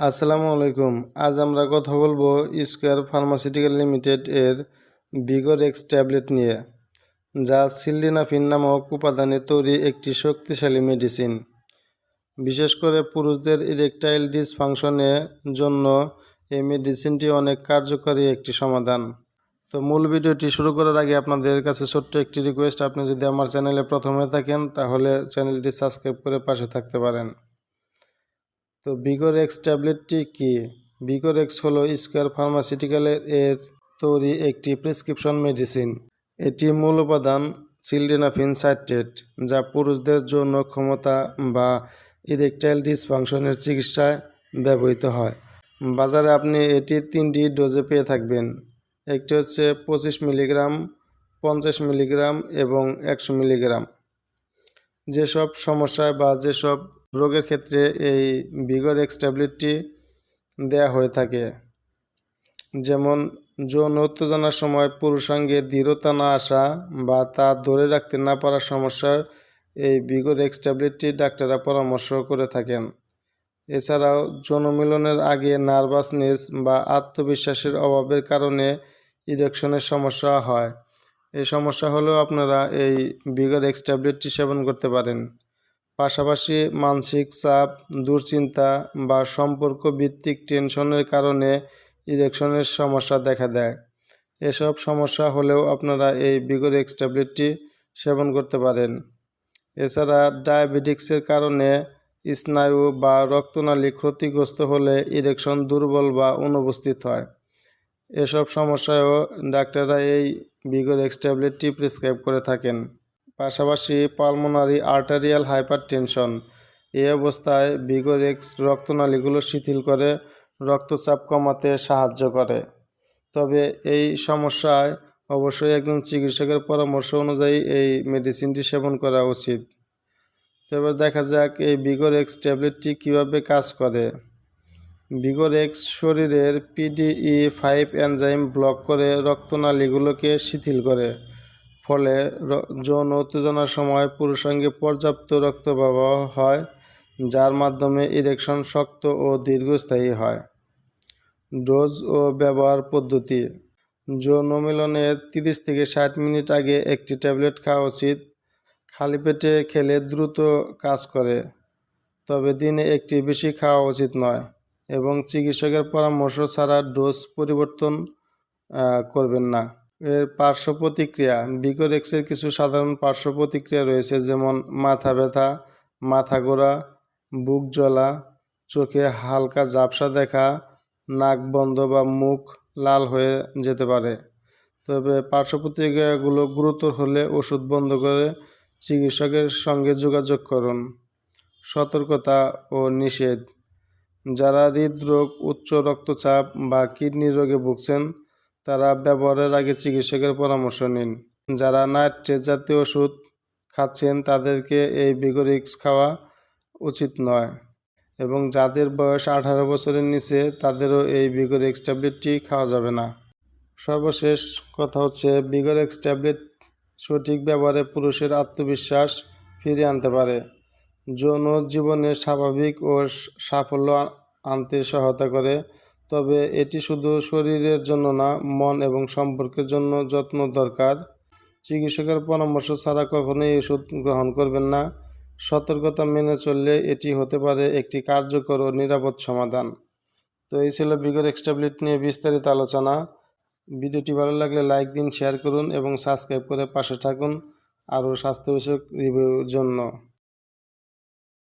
আসসালামু আলাইকুম। আজ আমরা কথা বলব স্কোয়ার ফার্মাসিউটিক্যাল লিমিটেড এর বিগর এক্স ট্যাবলেট নিয়ে, যা সিলডিনাফিন নামক উপাদানে তৈরি একটি শক্তিশালী মেডিসিন। বিশেষ করে পুরুষদের ইরেকটাইল ডিসফাংশনের জন্য এই মেডিসিনটি অনেক কার্যকরী একটি সমাধান। তো মূল ভিডিওটি শুরু করার আগে আপনাদের কাছে ছোট্ট একটি রিকোয়েস্ট আপনি যদি আমার চ্যানেলে প্রথমে থাকেন, তাহলে চ্যানেলটি সাবস্ক্রাইব করে পাশে থাকতে পারেন। তো বিগর এক্স ট্যাবলেটটি কি? বিগর এক্স হলো স্কোয়ার ফার্মাসিউটিক্যালের এর তৈরি একটি প্রেসক্রিপশন মেডিসিন এটি মূল উপাদান সিলডেনাফিন সাইট্রেট যা পুরুষদের যৌন ক্ষমতা বা ইরেকটাইল ডিসফাংশনের চিকিৎসায় ব্যবহৃত হয়। বাজারে আপনি এটি তিনটি ডোজে পেয়ে থাকবেন। একটি হচ্ছে পঁচিশ মিলিগ্রাম, পঞ্চাশ মিলিগ্রাম এবং একশো মিলিগ্রাম। যেসব সমস্যায় বা যেসব রোগের ক্ষেত্রে এই বিগর এক্স ট্যাবলেটটি দেয়া হয়ে থাকে। যেমন, যৌন উত্তেজনার সময় পুরুষাঙ্গে দৃঢ়তা না আসা বা তা ধরে রাখতে না পারার সমস্যায় এই বিগর এক্স ট্যাবলেটটি ডাক্তাররা পরামর্শ করে থাকেন। এছাড়াও, যৌন মিলনের আগে নার্ভাসনেস বা আত্মবিশ্বাসের অভাবের কারণে ইরেকশনের সমস্যা হয়। এই সমস্যা হলেও আপনারা এই বিগর এক্স ট্যাবলেটটি সেবন করতে পারেন। পাশাপাশি মানসিক চাপ, দুশ্চিন্তা বা সম্পর্ক ভিত্তিক টেনশনের কারণে ইরেকশনের সমস্যা দেখা দেয়। এসব সমস্যা হলেও আপনারা এই বিগর এক্স ট্যাবলেটটি সেবন করতে পারেন। এছাড়া ডায়াবেটিক্সের কারণে স্নায়ু বা রক্তনালী ক্ষতিগ্রস্ত হলে ইরেকশন দুর্বল বা অনুপস্থিত হয়। এসব সমস্যায়ও ডাক্তাররা এই বিগর এক্স ট্যাবলেটটি প্রেসক্রাইব করে থাকেন। পাশাপাশি পালমোনারি আর্টারিয়াল হাইপার টেনশন এই অবস্থায় বিগর এক্স রক্তনালীগুলো শিথিল করে রক্তচাপ কমাতে সাহায্য করে। তবে এই সমস্যায় অবশ্যই একজন চিকিৎসকের পরামর্শ অনুযায়ী এই মেডিসিনটি সেবন করা উচিত। তবে দেখা যাক এই বিগর এক্স ট্যাবলেটটি কীভাবে কাজ করে। বিগর এক্স শরীরের পিডিই ফাইভ এনজাইম ব্লক করে রক্তনালীগুলোকে শিথিল করে। ফলে যৌন উত্তেজনার সময় পুরুষাঙ্গে পর্যাপ্ত রক্ত প্রবাহ হয়, যার মাধ্যমে ইরেকশন শক্ত ও দীর্ঘস্থায়ী হয়। ডোজ ও ব্যবহার পদ্ধতি। যৌন মিলনের তিরিশ থেকে ষাট মিনিট আগে একটি ট্যাবলেট খাওয়া উচিত। খালি পেটে খেলে দ্রুত কাজ করে, তবে দিনে একটি বেশি খাওয়া উচিত নয় এবং চিকিৎসকের পরামর্শ ছাড়া ডোজ পরিবর্তন করবেন না। এর পার্শ্ব প্রতিক্রিয়া। বিকোরেক্সের কিছু সাধারণ পার্শ্ব প্রতিক্রিয়া রয়েছে, যেমন মাথা ব্যথা, মাথা ঘোরা বুক জ্বলা, চোখে হালকা ঝাপসা দেখা, নাক বন্ধ বা মুখ লাল হয়ে যেতে পারে। তবে পার্শ্ব প্রতিক্রিয়াগুলো গুরুতর হলে ওষুধ বন্ধ করে চিকিৎসকের সঙ্গে যোগাযোগ করুন। সতর্কতা ও নিষেধ। যারা হৃদরোগ, উচ্চ রক্তচাপ বা কিডনি রোগে ভুগছেন তারা ব্যবহারের আগে চিকিৎসকের পরামর্শ নিন। যারা নাইট্রেট জাতীয় ওষুধ খাচ্ছেন, তাদেরকে এই বিগরিক্স খাওয়া উচিত নয় এবং যাদের বয়স আঠারো বছরের নিচে, তাদেরও এই বিগরিক্স ট্যাবলেটটি খাওয়া যাবে না। সর্বশেষ কথা হচ্ছে বিগরেক্স ট্যাবলেট সঠিক ব্যবহারে পুরুষের আত্মবিশ্বাস ফিরিয়ে আনতে পারে। যৌন জীবনে স্বাভাবিক ও সাফল্য আনতে সহায়তা করে। তবে এটি শুধু শরীরের জন্য না, মন এবং সম্পর্কের জন্য যত্ন দরকার। চিকিৎসকের পরামর্শ ছাড়া কখনোই ওষুধ গ্রহণ করবেন না। সতর্কতা মেনে চললে এটি হতে পারে একটি কার্যকর ও নিরাপদ সমাধান। তো এই ছিল বিগর এক্সট্যাবলেট নিয়ে বিস্তারিত আলোচনা। ভিডিওটি ভালো লাগলে লাইক দিন, শেয়ার করুন এবং সাবস্ক্রাইব করে পাশে থাকুন। আরও স্বাস্থ্য বিষয়ক রিভিউর জন্য।